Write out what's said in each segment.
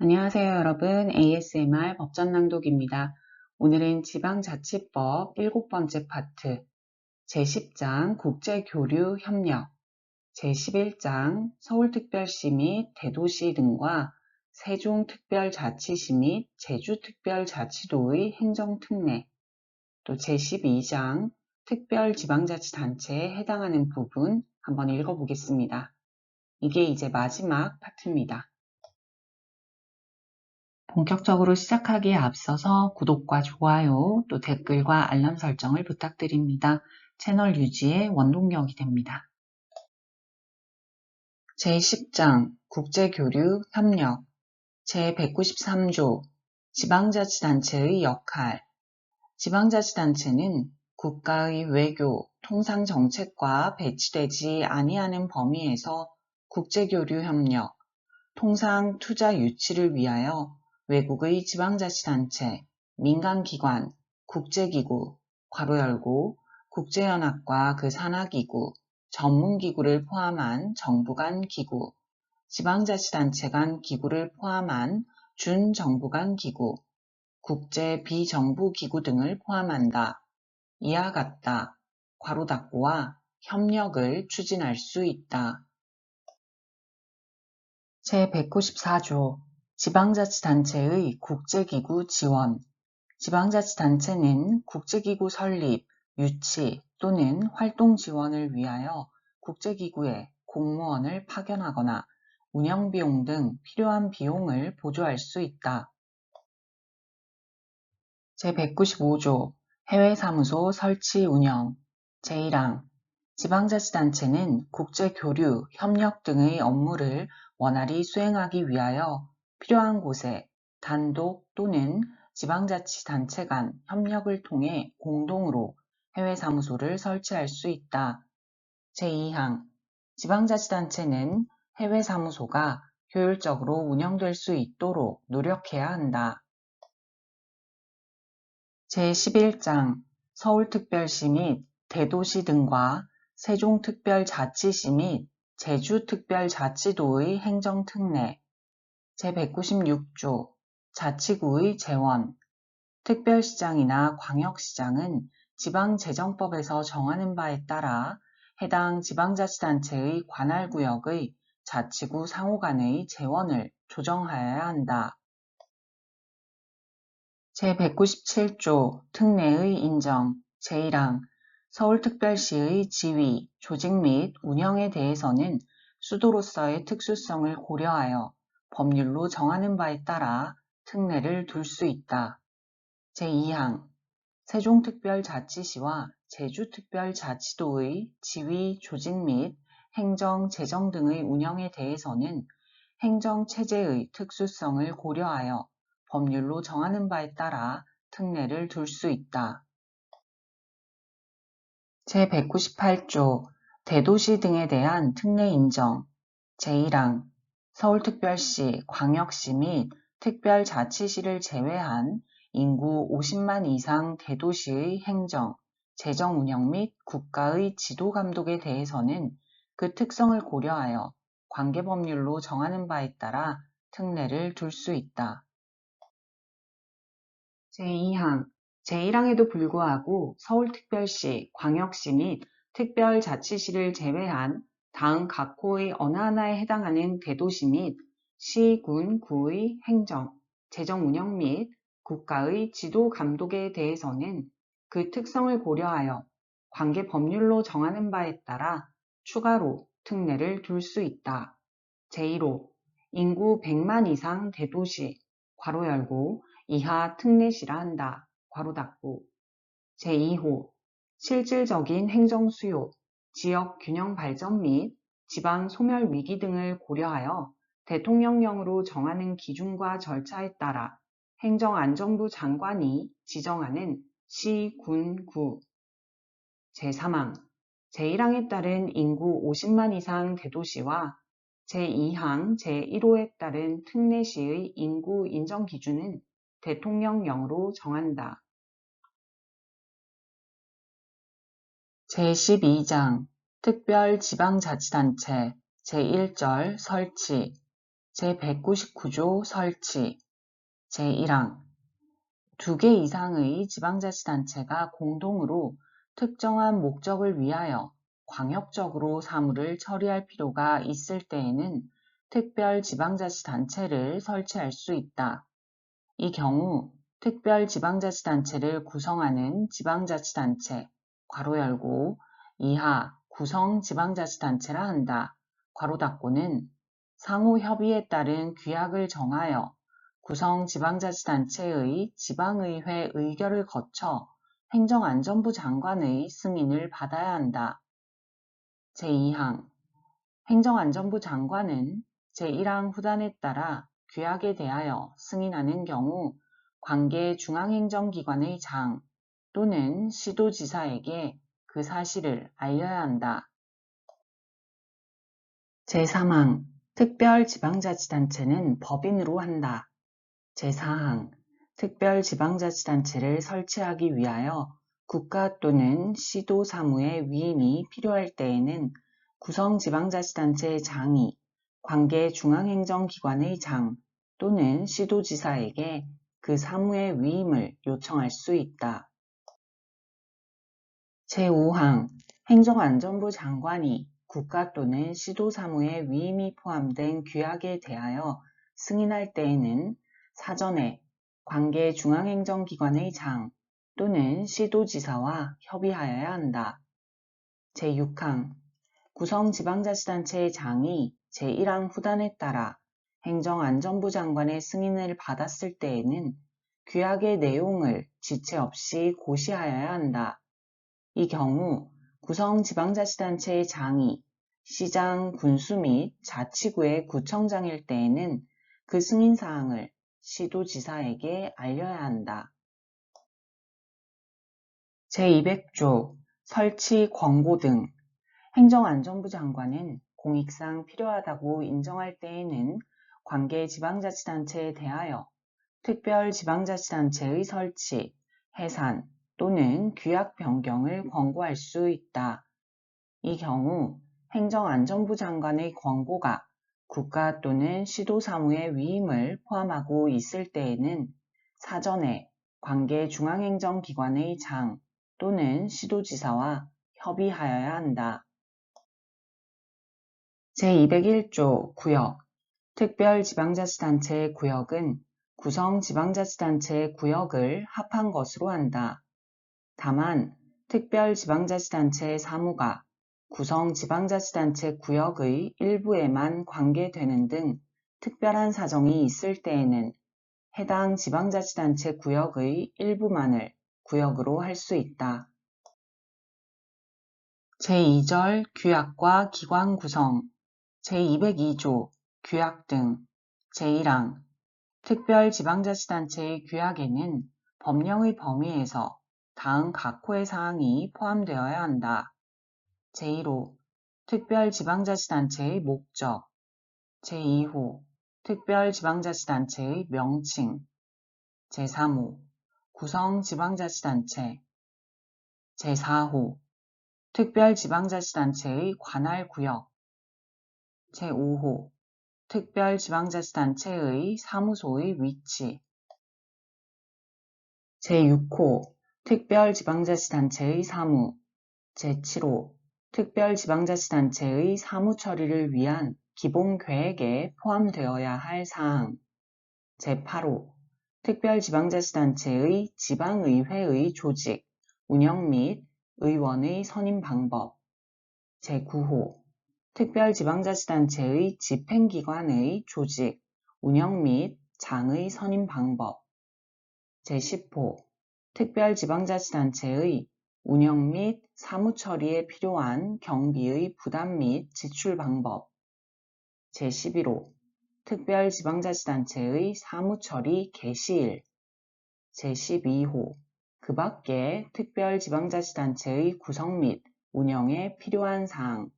안녕하세요 여러분 ASMR 법전 낭독입니다. 오늘은 지방자치법 7번째 파트 제10장 국제교류 협력 제11장 서울특별시 및 대도시 등과 세종특별자치시 및 제주특별자치도의 행정특례 또 제12장 특별지방자치단체에 해당하는 부분 한번 읽어보겠습니다. 이게 이제 마지막 파트입니다. 본격적으로 시작하기에 앞서서 구독과 좋아요, 또 댓글과 알람 설정을 부탁드립니다. 채널 유지에 원동력이 됩니다. 제10장 국제교류 협력 제193조 지방자치단체의 역할 지방자치단체는 국가의 외교, 통상정책과 배치되지 아니하는 범위에서 국제교류 협력, 통상 투자 유치를 위하여 외국의 지방자치단체, 민간기관, 국제기구, 괄호 열고, 국제연합과 그 산하기구, 전문기구를 포함한 정부 간 기구, 지방자치단체 간 기구를 포함한 준정부 간 기구, 국제 비정부 기구 등을 포함한다. 이와 같다. 괄호 닫고와 협력을 추진할 수 있다. 제194조 지방자치단체의 국제기구 지원. 지방자치단체는 국제기구 설립, 유치 또는 활동 지원을 위하여 국제기구에 공무원을 파견하거나 운영비용 등 필요한 비용을 보조할 수 있다. 제195조 해외사무소 설치 운영. 제1항. 지방자치단체는 국제교류, 협력 등의 업무를 원활히 수행하기 위하여 필요한 곳에 단독 또는 지방자치단체 간 협력을 통해 공동으로 해외 사무소를 설치할 수 있다. 제2항 지방자치단체는 해외 사무소가 효율적으로 운영될 수 있도록 노력해야 한다. 제11장 서울특별시 및 대도시 등과 세종특별자치시 및 제주특별자치도의 행정특례 제196조 자치구의 재원 특별시장이나 광역시장은 지방재정법에서 정하는 바에 따라 해당 지방자치단체의 관할구역의 자치구 상호 간의 재원을 조정하여야 한다. 제197조 특례의 인정 제1항 서울특별시의 지위, 조직 및 운영에 대해서는 수도로서의 특수성을 고려하여 법률로 정하는 바에 따라 특례를 둘 수 있다. 제2항 세종특별자치시와 제주특별자치도의 지위, 조직 및 행정, 재정 등의 운영에 대해서는 행정체제의 특수성을 고려하여 법률로 정하는 바에 따라 특례를 둘 수 있다. 제198조 대도시 등에 대한 특례 인정 제1항 서울특별시, 광역시 및 특별자치시를 제외한 인구 50만 이상 대도시의 행정, 재정 운영 및 국가의 지도 감독에 대해서는 그 특성을 고려하여 관계법률로 정하는 바에 따라 특례를 둘 수 있다. 제2항 제1항에도 불구하고 서울특별시, 광역시 및 특별자치시를 제외한 다음 각 호의 어느 하나에 해당하는 대도시 및 시, 군, 구의 행정, 재정 운영 및 국가의 지도 감독에 대해서는 그 특성을 고려하여 관계 법률로 정하는 바에 따라 추가로 특례를 둘 수 있다. 제1호 인구 100만 이상 대도시 괄호 열고 이하 특례시라 한다. 괄호 닫고 제2호 실질적인 행정 수요 지역 균형 발전 및 지방 소멸 위기 등을 고려하여 대통령령으로 정하는 기준과 절차에 따라 행정안전부 장관이 지정하는 시, 군, 구 제3항 제1항에 따른 인구 50만 이상 대도시와 제2항 제1호에 따른 특례시의 인구 인정 기준은 대통령령으로 정한다. 제12장 특별지방자치단체 제1절 설치 제199조 설치 제1항 두 개 이상의 지방자치단체가 공동으로 특정한 목적을 위하여 광역적으로 사무를 처리할 필요가 있을 때에는 특별지방자치단체를 설치할 수 있다. 이 경우 특별지방자치단체를 구성하는 지방자치단체 괄호 열고 이하 구성 지방자치단체라 한다. 괄호 닫고는 상호 협의에 따른 규약을 정하여 구성 지방자치단체의 지방의회 의결을 거쳐 행정안전부 장관의 승인을 받아야 한다. 제2항 행정안전부 장관은 제1항 후단에 따라 규약에 대하여 승인하는 경우 관계 중앙행정기관의 장 또는 시도지사에게 그 사실을 알려야 한다. 제3항 특별지방자치단체는 법인으로 한다. 제4항 특별지방자치단체를 설치하기 위하여 국가 또는 시도 사무의 위임이 필요할 때에는 구성지방자치단체의 장이 관계 중앙행정기관의 장 또는 시도지사에게 그 사무의 위임을 요청할 수 있다. 제5항 행정안전부 장관이 국가 또는 시도 사무의 위임이 포함된 규약에 대하여 승인할 때에는 사전에 관계 중앙행정기관의 장 또는 시도지사와 협의하여야 한다. 제6항 구성지방자치단체의 장이 제1항 후단에 따라 행정안전부 장관의 승인을 받았을 때에는 규약의 내용을 지체 없이 고시하여야 한다. 이 경우 구성 지방자치단체의 장이 시장, 군수 및 자치구의 구청장일 때에는 그 승인사항을 시도지사에게 알려야 한다. 제200조 설치 권고 등 행정안전부 장관은 공익상 필요하다고 인정할 때에는 관계 지방자치단체에 대하여 특별 지방자치단체의 설치, 해산 또는 규약 변경을 권고할 수 있다. 이 경우 행정안전부 장관의 권고가 국가 또는 시도 사무의 위임을 포함하고 있을 때에는 사전에 관계 중앙행정기관의 장 또는 시도지사와 협의하여야 한다. 제201조 구역 특별지방자치단체의 구역은 구성지방자치단체의 구역을 합한 것으로 한다. 다만 특별지방자치단체의 사무가 구성지방자치단체 구역의 일부에만 관계되는 등 특별한 사정이 있을 때에는 해당 지방자치단체 구역의 일부만을 구역으로 할 수 있다. 제2절 규약과 기관 구성 제202조 규약 등 제1항 특별지방자치단체의 규약에는 법령의 범위에서 다음 각호의 사항이 포함되어야 한다. 제1호 특별지방자치단체의 목적. 제2호 특별지방자치단체의 명칭. 제3호 구성지방자치단체. 제4호 특별지방자치단체의 관할구역. 제5호 특별지방자치단체의 사무소의 위치. 제6호 특별지방자치단체의 사무 제7호 특별지방자치단체의 사무 처리를 위한 기본계획에 포함되어야 할 사항. 제8호 특별지방자치단체의 지방의회의 조직, 운영 및 의원의 선임 방법. 제9호 특별지방자치단체의 집행기관의 조직, 운영 및 장의 선임 방법. 제10호 특별지방자치단체의 운영 및 사무 처리에 필요한 경비의 부담 및 지출 방법. 제11호 특별지방자치단체의 사무 처리 개시일. 제12호 그 밖에 특별지방자치단체의 구성 및 운영에 필요한 사항.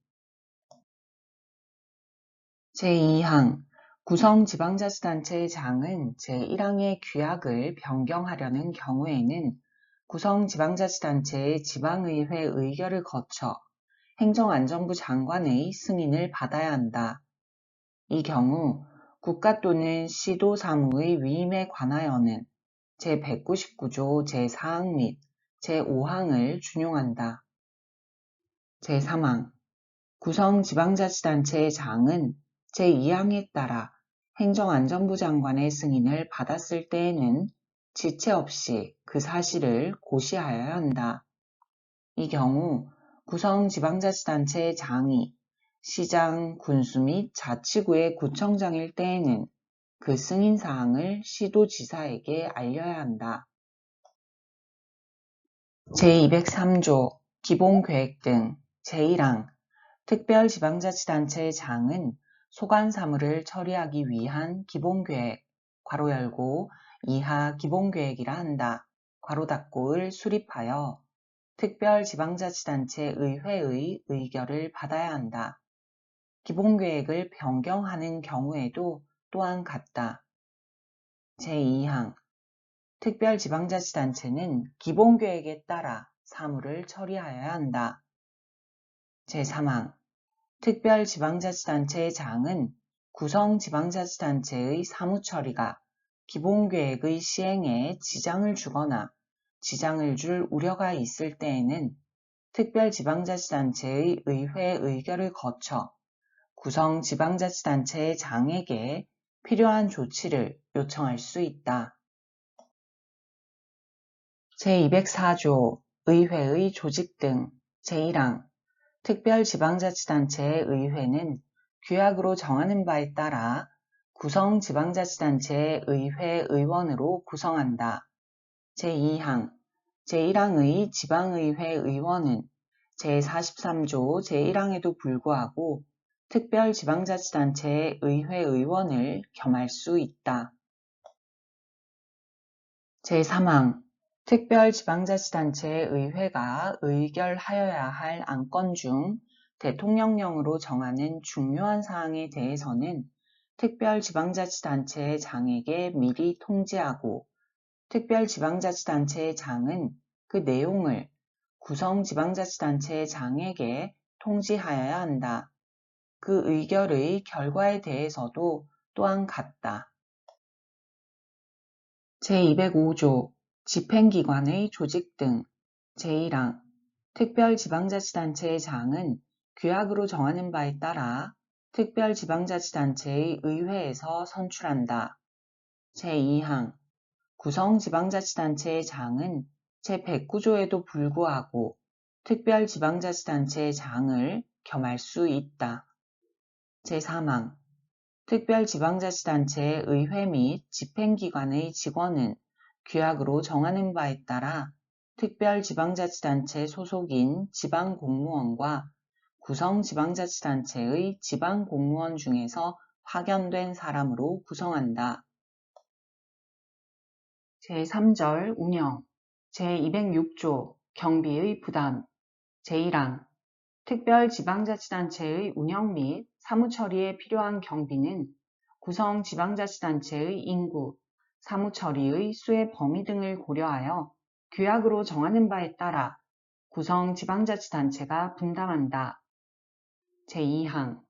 제2항 구성 지방자치단체의 장은 제1항의 규약을 변경하려는 경우에는 구성 지방자치단체의 지방의회 의결을 거쳐 행정안전부 장관의 승인을 받아야 한다. 이 경우 국가 또는 시도 사무의 위임에 관하여는 제199조 제4항 및 제5항을 준용한다. 제3항 구성 지방자치단체의 장은 제2항에 따라 행정안전부 장관의 승인을 받았을 때에는 지체 없이 그 사실을 고시하여야 한다. 이 경우 구성 지방자치단체의 장이 시장, 군수 및 자치구의 구청장일 때에는 그 승인 사항을 시도지사에게 알려야 한다. 제203조 기본계획 등 제1항 특별지방자치단체의 장은 소관 사무를 처리하기 위한 기본계획 괄호 열고 이하 기본계획이라 한다. 괄호 닫고를 수립하여 특별지방자치단체 의회의 의결을 받아야 한다. 기본계획을 변경하는 경우에도 또한 같다. 제2항 특별지방자치단체는 기본계획에 따라 사무를 처리하여야 한다. 제3항 특별지방자치단체의 장은 구성지방자치단체의 사무처리가 기본계획의 시행에 지장을 주거나 지장을 줄 우려가 있을 때에는 특별지방자치단체의 의회 의결을 거쳐 구성지방자치단체의 장에게 필요한 조치를 요청할 수 있다. 제204조 의회의 조직 등 제1항 특별지방자치단체의 의회는 규약으로 정하는 바에 따라 구성 지방자치단체의 의회 의원으로 구성한다. 제2항 제1항의 지방의회 의원은 제43조 제1항에도 불구하고 특별지방자치단체의 의회 의원을 겸할 수 있다. 제3항 특별지방자치단체의 의회가 의결하여야 할 안건 중 대통령령으로 정하는 중요한 사항에 대해서는 특별지방자치단체의 장에게 미리 통지하고 특별지방자치단체의 장은 그 내용을 구성지방자치단체의 장에게 통지하여야 한다. 그 의결의 결과에 대해서도 또한 같다. 제205조 집행기관의 조직 등 제1항 특별지방자치단체의 장은 규약으로 정하는 바에 따라 특별지방자치단체의 의회에서 선출한다. 제2항 구성지방자치단체의 장은 제109조에도 불구하고 특별지방자치단체의 장을 겸할 수 있다. 제3항 특별지방자치단체의 의회 및 집행기관의 직원은 규약으로 정하는 바에 따라 특별지방자치단체 소속인 지방공무원과 구성지방자치단체의 지방공무원 중에서 파견된 사람으로 구성한다. 제3절 운영 제206조 경비의 부담 제1항 특별지방자치단체의 운영 및 사무처리에 필요한 경비는 구성지방자치단체의 인구, 사무 처리의 수의 범위 등을 고려하여 규약으로 정하는 바에 따라 구성 지방자치단체가 분담한다. 제2항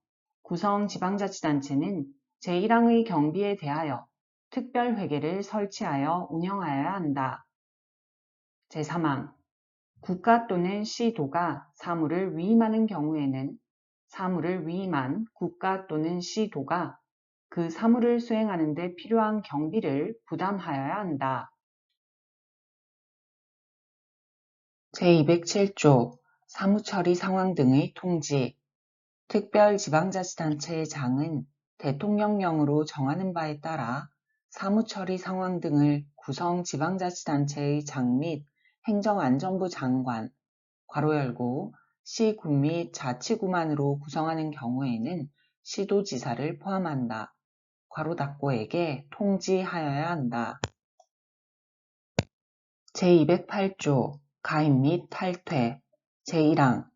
구성 지방자치단체는 제1항의 경비에 대하여 특별회계를 설치하여 운영하여야 한다. 제3항 국가 또는 시도가 사무를 위임하는 경우에는 사무를 위임한 국가 또는 시도가 그 사무를 수행하는 데 필요한 경비를 부담하여야 한다. 제207조 사무처리 상황 등의 통지 특별지방자치단체의 장은 대통령령으로 정하는 바에 따라 사무처리 상황 등을 구성 지방자치단체의 장 및 행정안전부 장관, 괄호 열고 시군 및 자치구만으로 구성하는 경우에는 시도지사를 포함한다. 괄호 닫고에게 통지하여야 한다. 제208조 가입 및 탈퇴 제1항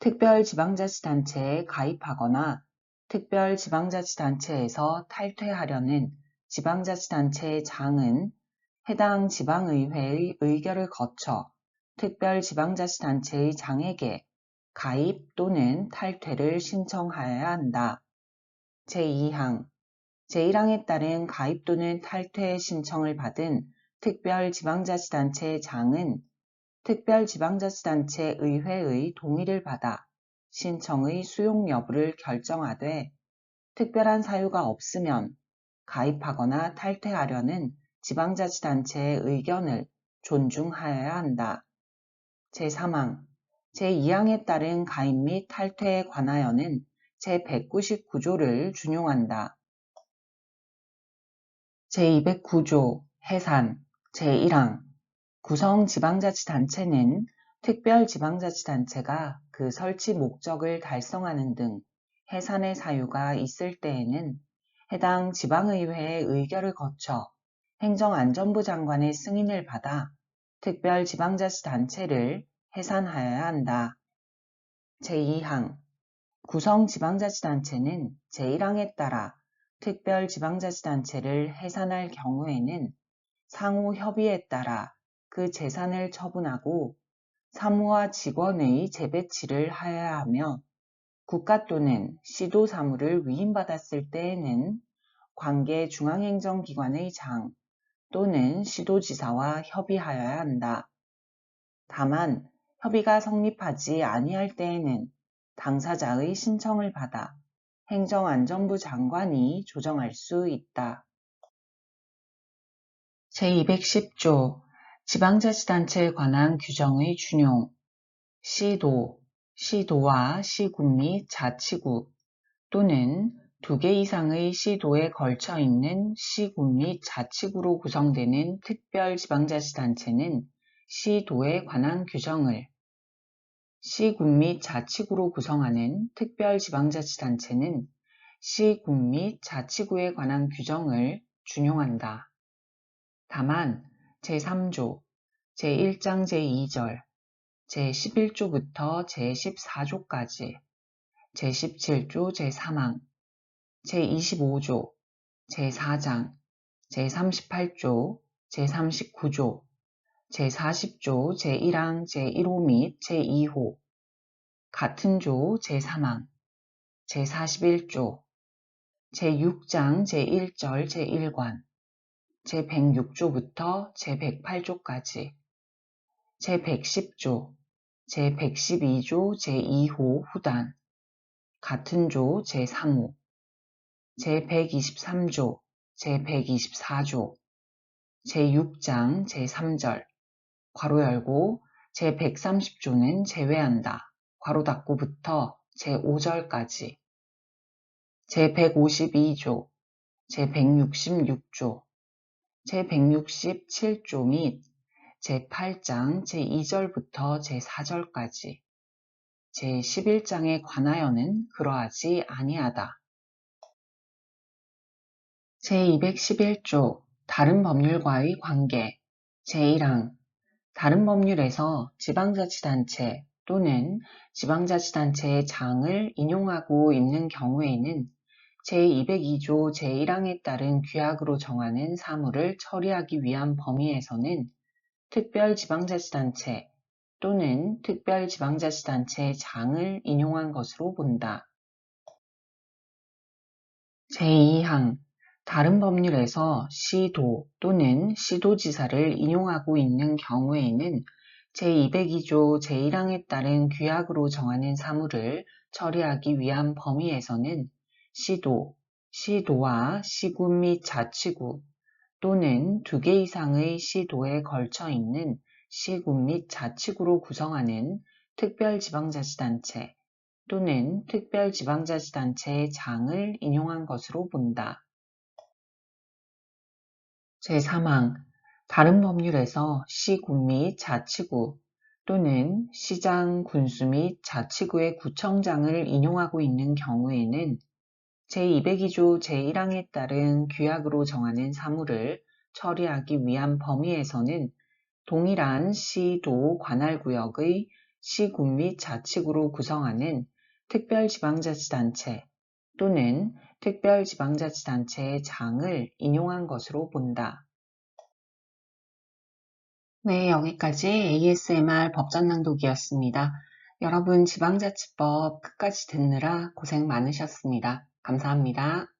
특별지방자치단체에 가입하거나 특별지방자치단체에서 탈퇴하려는 지방자치단체의 장은 해당 지방의회의 의결을 거쳐 특별지방자치단체의 장에게 가입 또는 탈퇴를 신청하여야 한다. 제2항 제1항에 따른 가입 또는 탈퇴 신청을 받은 특별지방자치단체 장은 특별지방자치단체 의회의 동의를 받아 신청의 수용 여부를 결정하되 특별한 사유가 없으면 가입하거나 탈퇴하려는 지방자치단체의 의견을 존중하여야 한다. 제3항 제2항에 따른 가입 및 탈퇴에 관하여는 제199조를 준용한다. 제209조 해산 제1항 구성 지방자치단체는 특별 지방자치단체가 그 설치 목적을 달성하는 등 해산의 사유가 있을 때에는 해당 지방의회의 의결을 거쳐 행정안전부 장관의 승인을 받아 특별 지방자치단체를 해산하여야 한다. 제2항 구성 지방자치단체는 제1항에 따라 특별지방자치단체를 해산할 경우에는 상호 협의에 따라 그 재산을 처분하고 사무와 직원의 재배치를 하여야 하며 국가 또는 시도 사무를 위임받았을 때에는 관계 중앙행정기관의 장 또는 시도지사와 협의하여야 한다. 다만 협의가 성립하지 아니할 때에는 당사자의 신청을 받아 행정안전부 장관이 조정할 수 있다. 제210조 지방자치단체에 관한 규정의 준용 시도, 시도와 시군 및 자치구 또는 두 개 이상의 시도에 걸쳐 있는 시군 및 자치구로 구성되는 특별지방자치단체는 시도에 관한 규정을 시군 및 자치구로 구성하는 특별지방자치단체는 시군 및 자치구에 관한 규정을 준용한다. 다만 제3조, 제1장 제2절, 제11조부터 제14조까지, 제17조 제3항, 제25조, 제4장, 제38조, 제39조, 제40조 제1항 제1호 및 제2호, 같은 조 제3항, 제41조, 제6장 제1절 제1관, 제106조부터 제108조까지, 제110조, 제112조 제2호 후단, 같은 조 제3호, 제123조, 제124조, 제6장 제3절, 괄호 열고 제130조는 제외한다. 괄호 닫고부터 제5절까지 제152조, 제166조, 제167조 및 제8장 제2절부터 제4절까지 제11장에 관하여는 그러하지 아니하다. 제211조 다른 법률과의 관계 제1항 다른 법률에서 지방자치단체 또는 지방자치단체의 장을 인용하고 있는 경우에는 제202조 제1항에 따른 규약으로 정하는 사무를 처리하기 위한 범위에서는 특별지방자치단체 또는 특별지방자치단체의 장을 인용한 것으로 본다. 제2항 다른 법률에서 시도 또는 시도지사를 인용하고 있는 경우에는 제202조 제1항에 따른 규약으로 정하는 사무를 처리하기 위한 범위에서는 시도, 시도와 시군 및 자치구 또는 두 개 이상의 시도에 걸쳐 있는 시군 및 자치구로 구성하는 특별지방자치단체 또는 특별지방자치단체의 장을 인용한 것으로 본다. 제3항 다른 법률에서 시군 및 자치구 또는 시장, 군수 및 자치구의 구청장을 인용하고 있는 경우에는 제202조 제1항에 따른 규약으로 정하는 사무를 처리하기 위한 범위에서는 동일한 시 도 관할구역의 시군 및 자치구로 구성하는 특별지방자치단체 또는 특별지방자치단체의 장을 인용한 것으로 본다. 네, 여기까지 ASMR 법전 낭독이었습니다. 여러분 지방자치법 끝까지 듣느라 고생 많으셨습니다. 감사합니다.